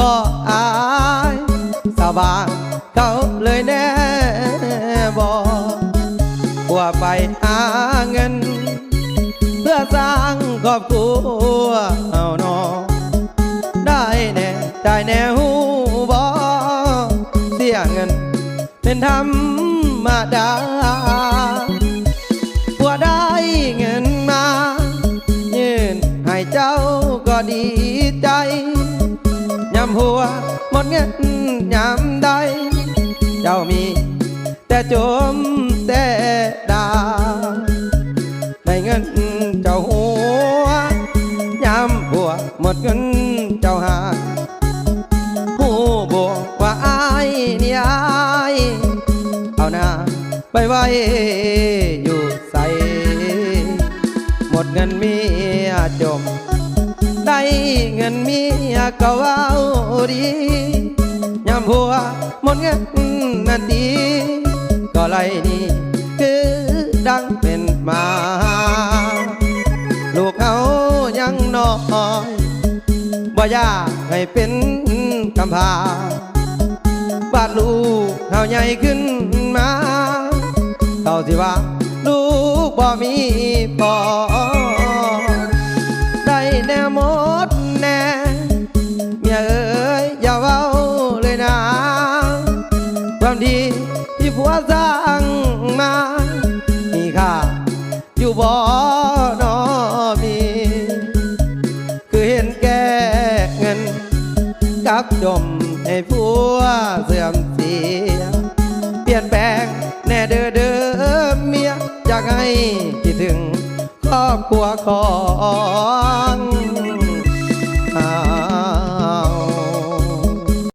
บายสบางเขาเลยแน่บอกว่าไปหาเงิน เพื่อสร้างครอบครัวเอานอได้แน่ได้แน่หูบอเสียเงิน เป็นธรรมดาผัวได้เงินมา ยื่นให้เจ้าก็ดีใจ หัวหมดเงินยำใด เจ้ามี แต่จมแต่ดาได้เงินเจ้าหัวยำหัวหมดเงินเจ้าหาหูบวว่าอายนี่อายเอาหน้าไปไว้อยู่ใสหมดเงินเมียจม ได้เงินเมียก็ว้าดียามหัวหมดเงินนั่นดีก็ไล่หนี่คือดังเป็นมา ลูกเขายังน้อยบ่ยากให้เป็นกำพาบาดลูกเขาใหญ่ขึ้นมาเท่าที่ว่า ลูกบ่มีพอ ที่ผัวสร้างมา มีค่าอยู่บ่นอมี คือเห็นแก่เงิน กับจมให้ผัวเสื่อมเสีย เปลี่ยนแปลงแน่เด้อเด้อเมียอยากให้คิดถึงครอบครัวของ